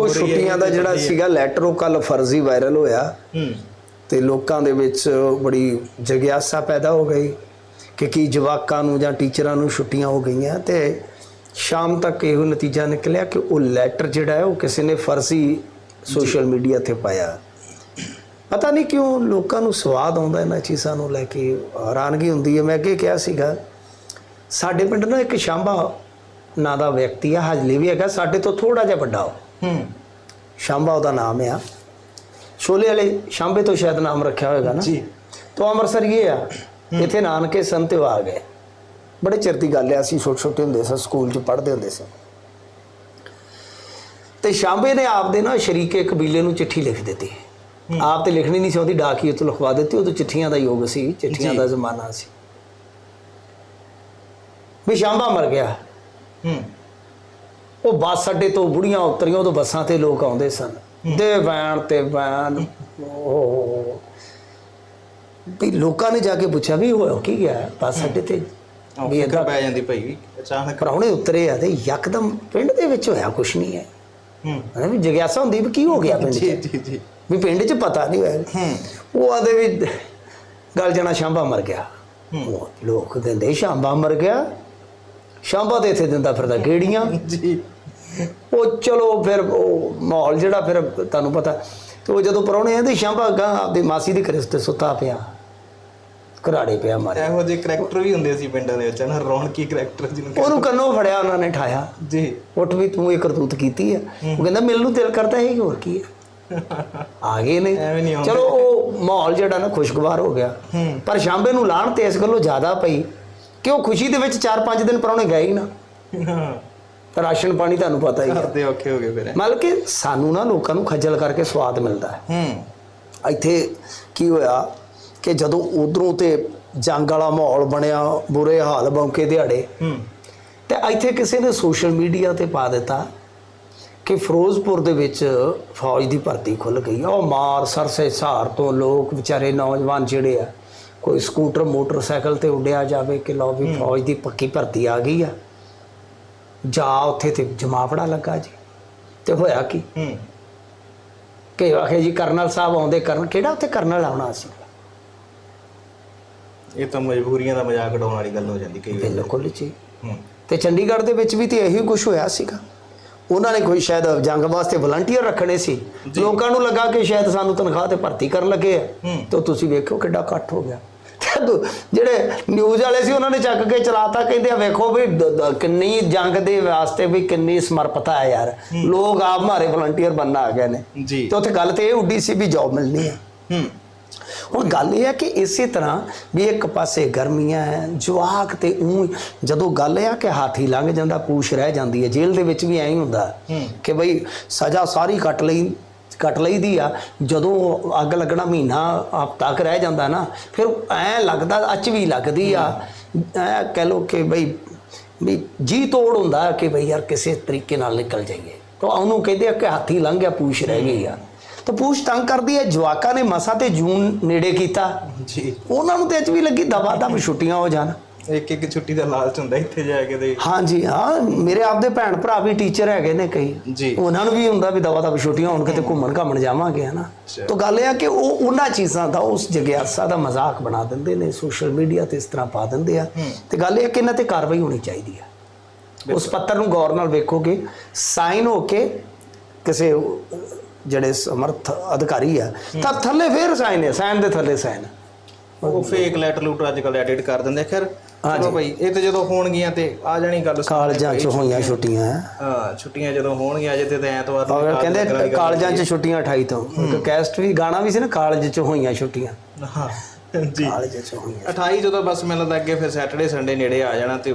ਉਹ ਛੁੱਟੀਆਂ ਦਾ ਜਿਹੜਾ ਸੀਗਾ ਲੈਟਰ ਉਹ ਕੱਲ ਫਰਜ਼ੀ ਵਾਇਰਲ ਹੋਇਆ। ਤੇ ਲੋਕਾਂ ਦੇ ਵਿੱਚ ਬੜੀ ਜਗਿਆਸਾ ਪੈਦਾ ਹੋ ਗਈ ਕਿ ਕੀ ਜਵਾਕਾਂ ਨੂੰ ਜਾਂ ਟੀਚਰਾਂ ਨੂੰ ਛੁੱਟੀਆਂ ਹੋ ਗਈਆਂ ਤੇ ਸ਼ਾਮ ਤੱਕ ਇਹੋ ਨਤੀਜਾ ਨਿਕਲਿਆ ਕਿ ਉਹ ਲੈਟਰ ਜਿਹੜਾ ਹੈ ਉਹ ਕਿਸੇ ਨੇ ਫਰਜ਼ੀ ਸੋਸ਼ਲ ਮੀਡੀਆ ਤੇ ਪਾਇਆ। ਪਤਾ ਨਹੀਂ ਕਿਉਂ ਲੋਕਾਂ ਨੂੰ ਸਵਾਦ ਆਉਂਦਾ ਇਹਨਾਂ ਚੀਜ਼ਾਂ ਨੂੰ ਲੈ ਕੇ ਹੈਰਾਨਗੀ ਹੁੰਦੀ ਹੈ। ਮੈਂ ਅੱਗੇ ਕਿਹਾ ਸੀਗਾ ਸਾਡੇ ਪਿੰਡ ਨਾ ਇੱਕ ਸ਼ਾਂਬਾ ਨਾਂ ਦਾ ਵਿਅਕਤੀ ਆ ਹਜਲੀ ਵੀ ਹੈਗਾ ਸਾਡੇ ਤੋਂ ਥੋੜਾ ਜਿਹਾ ਵੱਡਾ ਉਹ। ਹੂੰ। ਸ਼ਾਂਬਾ ਉਹਦਾ ਨਾਮ ਆ। ਸ਼ੋਲੇ ਵਾਲੇ ਸ਼ਾਂਬੇ ਤੋਂ ਸ਼ਾਇਦ ਨਾਮ ਰੱਖਿਆ ਹੋਵੇਗਾ ਨਾ। ਜੀ। ਤੋਂ ਅੰਮ੍ਰਿਤਸਰ ਇਹ ਆ ਇੱਥੇ ਨਾਨਕੇ ਸਨ ਤੇ ਉਹ ਆ ਗਏ। ਬੜੇ ਚਿਰ ਦੀ ਗੱਲ ਆ ਅਸੀਂ ਛੋਟੇ ਛੋਟੇ ਹੁੰਦੇ ਸਾਂ ਸਕੂਲ 'ਚ ਪੜ੍ਹਦੇ ਹੁੰਦੇ ਸਾਂ। ਤੇ ਸ਼ਾਂਬੇ ਨੇ ਆਪਦੇ ਨਾ ਸ਼ਰੀਕੇ ਕਬੀਲੇ ਨੂੰ ਚਿੱਠੀ ਲਿਖ ਦਿੱਤੀ। ਆਪ ਤੇ ਲਿਖਣੀ ਨਹੀਂ ਸੀ ਉਹਦੀ ਡਾਕੀਏ ਤੋਂ ਲਿਖਵਾ ਦਿੱਤੀ ਉਦੋਂ ਚਿੱਠੀਆਂ ਦਾ ਯੁੱਗ ਸੀ ਚਿੱਠੀਆਂ। ਦਾ ਜ਼ਮਾਨਾ ਸੀ। ਵੀ ਸ਼ਾਂਬਾ ਮਰ ਗਿਆ। ਹੂੰ। ਉਹ ਬੱਸ ਅੱਡੇ ਤੋਂ ਬੁੜੀਆਂ ਉਤਰੀਆਂ ਉਦੋਂ ਬੱਸਾਂ ਤੇ ਲੋਕ ਆਉਂਦੇ ਸਨ। ਦੇ ਵੈਨ ਤੇ ਵੈਨ ਉਹ ਵੀ ਲੋਕਾਂ ਨੇ ਜਾ ਕੇ ਪੁੱਛਿਆ ਵੀ ਹੋਇਆ ਕੀ ਗਿਆ ਬੱਸ ਅੱਡੇ ਤੇ? ਉਹ ਵੀ ਏਦਾਂ ਪੈ ਜਾਂਦੀ ਭਾਈ ਅਚਾਨਕ ਪ੍ਰਾਹੁਣੇ ਉਤਰੇ ਆ ਤੇ ਯਕਦਮ ਪਿੰਡ ਦੇ ਵਿੱਚ ਹੋਇਆ ਕੁਛ ਨਹੀਂ ਹੈ। ਹੂੰ। ਵੀ ਜਗਿਆਸਾ ਹੁੰਦੀ ਵੀ ਕੀ ਹੋ ਗਿਆ ਪਿੰਡ ਜੀ 'ਚ? ਜੀ ਜੀ। ਵੀ ਪਿੰਡ 'ਚ ਪਤਾ ਨਹੀਂ ਹੋਇਆ। ਹੂੰ। ਉਹ ਆਦੇ ਵੀ ਗੱਲ ਜਣਾ ਸ਼ਾਂਬਾ ਮਰ ਗਿਆ। ਉਹ ਲੋਕ ਕਹਿੰਦੇ ਸ਼ਾਂਬਾ ਮਰ ਗਿਆ। ਸ਼ਾਂਬਾ ਤੇ ਇੱਥੇ ਦਿੰਦਾ ਫਿਰਦਾ ਗੇੜੀਆਂ। ਜੀ। ਉਹ ਚਲੋ ਫਿਰ ਉਹ ਮਾਹੌਲ ਜਿਹੜਾ ਫਿਰ ਤੁਹਾਨੂੰ ਪਤਾ ਤੇ ਉਹ ਜਦੋਂ ਪਰੌਣੇ ਆਂਦੇ ਸ਼ਾਂਬਾ ਗਾ ਆਪਦੀ ਮਾਸੀ ਦੀ ਕਰਿਸ ਤੇ ਸੁੱਤਾ ਪਿਆ ਘਰਾੜੇ ਪਿਆ ਮਾਰੇ ਇਹੋ ਜਿਹੇ ਕਰੈਕਟਰ ਵੀ ਹੁੰਦੇ ਸੀ ਪਿੰਡਾਂ ਦੇ ਵਿੱਚ ਨਾ ਰੌਣਕੀ ਕਰੈਕਟਰ ਜਿਹਨੂੰ ਕਹਿੰਦੇ- ਉਹਨੂੰ ਕੰਨੋਂ ਫੜਿਆ ਉਹਨਾਂ ਨੇ ਠਾਇਆ। ਜੀ। ਉੱਠ ਵੀ ਤੂੰ ਇਹ ਕਰਤੂਤ ਕੀਤੀ ਹੈ। ਉਹ ਕਹਿੰਦਾ ਮਿਲਣ ਨੂੰ ਦਿਲ ਕਰਦਾ ਹੈ ਕਿ ਹੋਰ ਕੀ ਹੈ ਆ ਗਏ ਨੇ। ਐਵੇਂ ਨਹੀਂ ਆਉਂਦੇ। ਚਲੋ ਉਹ ਮਾਹੌਲ ਜਿਹੜਾ ਨਾ ਖੁਸ਼ਗਵਾਰ ਹੋ ਗਿਆ। ਪਰ ਸ਼ਾਂਬੇ ਨੂੰ ਲਾਣ ਤੇ ਇਸ ਗੱਲੋਂ ਜ਼ਿਆਦਾ ਪਈ। ਕਿ ਉਹ ਖੁਸ਼ੀ ਦੇ ਵਿੱਚ 4-5 ਦਿਨ ਪਰੌਣੇ ਗਏ ਹੀ ਨਾ? ਤਾਂ ਰਾਸ਼ਨ ਪਾਣੀ ਤੁਹਾਨੂੰ ਪਤਾ ਹੀ ਹੈ। ਕਰਦੇ ਔਖੇ ਹੋ ਗਏ ਫਿਰ। ਮਤਲਬ ਕਿ ਸਾਨੂੰ ਨਾ ਲੋਕਾਂ ਨੂੰ ਖੱਜਲ ਕਰਕੇ ਸਵਾਦ ਮਿਲਦਾ ਹੈ। ਹੂੰ। ਇੱਥੇ ਕੀ ਹੋਇਆ ਕਿ ਜਦੋਂ ਉਧਰੋਂ ਤੇ ਜੰਗ ਵਾਲਾ ਮਾਹੌਲ ਬਣਿਆ ਬੁਰੇ ਹਾਲ ਬੌਂਕੇ ਦਿਹਾੜੇ ਹੂੰ। ਤੇ ਇੱਥੇ ਕਿਸੇ ਨੇ ਸੋਸ਼ਲ ਮੀਡੀਆ ਤੇ ਪਾ ਦਿੱਤਾ ਕਿ ਫਿਰੋਜ਼ਪੁਰ ਦੇ ਵਿੱਚ ਫੌਜ ਦੀ ਭਰਤੀ ਖੁੱਲ ਗਈ ਆ। ਉਹ ਮਾਰ ਸਰਸੇ ਸਹਾਰ ਤੋਂ ਲੋਕ ਵਿਚਾਰੇ ਨੌਜਵਾਨ ਜਿਹੜੇ ਆ ਕੋਈ ਸਕੂਟਰ ਮੋਟਰਸਾਈਕਲ ਤੇ ਉੱਡਿਆ ਜਾਵੇ ਕਿ ਲਓ ਵੀ ਫੌਜ ਦੀ ਪੱਕੀ ਭਰਤੀ ਆ ਗਈ ਆ। ਜਾ ਉੱਥੇ ਤੇ ਜਮਾਵੜਾ ਲੱਗਾ ਜੀ। ਤੇ ਹੋਇਆ ਕੀ? ਕਿ ਆਖੇ ਜੀ ਕਰਨਲ ਸਾਹਿਬ ਆਉਂਦੇ ਕਰਨ ਕਿਹੜਾ ਉੱਥੇ ਕਰਨਲ ਆਉਣਾ ਸੀ? ਇਹ ਤਾਂ ਮਜਬੂਰੀਆਂ ਦਾ ਮਜ਼ਾਕ ਉਡਾਉਣ ਵਾਲੀ ਗੱਲ ਹੋ ਜਾਂਦੀ ਕਈ ਵਾਰ। ਬਿਲਕੁਲ ਜੀ। ਤੇ ਚੰਡੀਗੜ੍ਹ ਦੇ ਵਿੱਚ ਵੀ ਤੇ ਇਹੀ ਕੁਝ ਹੋਇਆ ਸੀਗਾ। ਉਹਨਾਂ ਨੇ ਕੋਈ ਸ਼ਾਇਦ ਜੰਗ ਵਾਸਤੇ ਵਲੰਟੀਅਰ ਰੱਖਣੇ ਸੀ। ਲੋਕਾਂ ਨੂੰ ਲੱਗਾ ਕਿ ਸ਼ਾਇਦ ਸਾਨੂੰ ਤਨਖਾਹ ਤੇ ਭਰਤੀ ਕਰਨ ਲੱਗੇ ਆ। ਹੂੰ। ਤੇ ਤੁਸੀਂ ਵੇਖੋ ਕਿੱਡਾ ਇਕੱਠ ਹੋ ਗਿਆ। ਜਿਹੜੇ ਨਿਊਜ਼ ਵਾਲੇ ਸੀ ਉਹਨਾਂ ਨੇ ਚੱਕ ਕੇ ਚਲਾਤਾ ਕਹਿੰਦੇ ਆ ਵੇਖੋ ਵੀ ਦ- ਦ- ਕਿੰਨੀ ਜੰਗ ਦੇ ਵਾਸਤੇ ਵੀ ਕਿੰਨੀ ਸਮਰਪਤਾ ਹੈ ਯਾਰ। ਲੋਕ ਆਪ ਮਾਰੇ ਵਲੰਟੀਅਰ ਬਣਨਾ ਆ ਗਏ ਨੇ। ਜੀ। ਤੇ ਉੱਥੇ ਗੱਲ ਤੇ ਇਹ ਉੱਡੀ ਸੀ ਵੀ ਜੌਬ ਮਿਲਣੀ ਹੈ। ਹੂੰ। ਹੁਣ ਗੱਲ ਇਹ ਹੈ ਕਿ ਇਸੇ ਤਰ੍ਹਾਂ ਵੀ ਇੱਕ ਪਾਸੇ ਗਰਮੀਆਂ ਹੈ ਜਵਾਕ ਤੇ ਉਹ ਜਦੋਂ ਗੱਲ ਇਹ ਆ ਕਿ ਹਾਥੀ ਲੰਘ ਜਾਂਦਾ ਪੂਛ ਰਹਿ ਜਾਂਦੀ ਹੈ ਜੇਲ੍ਹ ਦੇ ਵਿੱਚ ਵੀ ਐਂ ਹੀ ਹੁੰਦਾ। ਕਿ ਬਈ ਸਜ਼ਾ ਸਾਰੀ ਕੱਟ ਲਈ ਕੱਟ ਲਈਦੀ ਆ ਜਦੋਂ ਅੱਗ ਲੱਗਣਾ ਮਹੀਨਾ ਹਫ਼ਤਾ ਕੁ ਰਹਿ ਜਾਂਦਾ ਨਾ ਫਿਰ ਐ ਲੱਗਦਾ ਅੱਚ ਵੀ ਲੱਗਦੀ ਆ। ਐ ਕਹਿ ਲੋ ਕਿ ਬਈ ਵੀ ਜੀ ਤੋੜ ਹੁੰਦਾ ਕਿ ਬਈ ਯਾਰ ਕਿਸੇ ਤਰੀਕੇ ਨਾਲ ਨਿਕਲ ਜਾਈਏ। ਤਾਂ ਉਹਨੂੰ ਕਹਿੰਦੇ ਆ ਕਿ ਹਾਥੀ ਲੰਘ ਗਿਆ ਪੂਛ ਰਹਿ ਗਈ ਆ। ਤਾਂ ਪੂਛ ਤੰਗ ਕਰਦੀ ਹੈ ਜਵਾਕਾਂ ਨੇ ਮਸਾ ਤੇ ਜੂਨ ਨੇੜੇ ਕੀਤਾ। ਜੀ। ਉਹਨਾਂ ਨੂੰ ਤੇ ਅੱਜ ਵੀ ਲੱਗੀ ਦਵਾ ਦਵ ਛੁੱਟੀਆਂ ਹੋ ਜਾਣ। ਇੱਕ ਇੱਕ ਛੁੱਟੀ ਦਾ ਲਾਲਚ ਹੁੰਦਾ ਇੱਥੇ ਜਾ ਕੇ ਤੇ ਹਾਂਜੀ ਹਾਂ ਮੇਰੇ ਆਪਦੇ ਭੈਣ ਭਰਾ ਵੀ ਟੀਚਰ ਹੈਗੇ ਨੇ ਕਈ। ਜੀ। ਉਹਨਾਂ ਨੂੰ ਵੀ ਹੁੰਦਾ ਵੀ ਦਵਾ ਦਵ ਛੁੱਟੀਆਂ ਹੁਣ ਕਿਤੇ ਘੁੰਮਣ ਘਾਮਣ ਜਾਵਾਂਗੇ ਹਨਾ। ਤਾਂ ਗੱਲ ਇਹ ਆ ਕਿ ਉਹ ਉਹਨਾਂ ਚੀਜ਼ਾਂ ਦਾ ਉਸ ਜਗਿਆਸਾ ਦਾ ਮਜ਼ਾਕ ਬਣਾ ਦਿੰਦੇ ਨੇ ਸੋਸ਼ਲ ਮੀਡੀਆ ਤੇ ਇਸ ਤਰ੍ਹਾਂ ਪਾ ਦਿੰਦੇ ਆ। ਤੇ ਗੱਲ ਇਹ ਆ ਕਿ ਇਹਨਾਂ ਤੇ ਕਾਰਵਾਈ ਹੋਣੀ ਚਾਹੀਦੀ ਆ। ਉਸ ਪੱਤਰ ਨੂੰ ਗੌਰ ਨਾਲ ਵੇਖੋਗੇ ਸਾਈਨ ਹੋ ਕੇ ਕਿਸੇ ਜਿਹੜੇ ਸਮਰਥ ਅਧਿਕਾਰੀ ਆ ਤਾਂ ਥੱਲੇ ਫੇਰ ਸਾਈਨ ਹੈ ਸਾਈਨ ਦੇ ਥੱਲੇ ਸਾਈਨ ਉਹ ਫੇਕ ਲੈਟਰ ਲੂਟਰ ਅੱਜ ਕੱਲ ਐਡਿਟ ਕਰ ਦਿੰਦੇ। ਖੈਰ। ਚਲੋ ਭਾਈ ਇਹ ਤੇ ਜਦੋਂ ਹੋਣਗੀਆਂ ਤੇ ਆ ਜਾਣੀ ਗੱਲ ਕਾਲਜਾਂ ਚ ਹੋਈਆਂ ਛੁੱਟੀਆਂ। ਹਾਂ ਛੁੱਟੀਆਂ ਜਦੋਂ ਹੋਣਗੀਆਂ ਅਜੇ ਤੇ ਤਾਂ ਐਤਵਾਰ ਨੂੰ ਔਰ ਕਹਿੰਦੇ ਕਾਲਜਾਂ 'ਚ ਛੁੱਟੀਆਂ 28 ਤੋਂ ਇੱਕ ਕੈਸਟ ਵੀ ਗਾਣਾ ਵੀ ਸੀ ਨਾ ਕਾਲਜ 'ਚ ਹੋਈਆਂ ਛੁੱਟੀਆਂ। ਹਾਂ ਜੀ। ਕਾਲਜ 'ਚ ਹੋਈਆਂ। 28 ਜਦੋਂ ਬਸ ਮੈਨੂੰ ਲੱਗਦਾ ਅੱਗੇ ਫਿਰ ਸੈਟਰਡੇ ਸੰਡੇ ਨੇੜੇ ਆ ਜਾਣਾ ਤੇ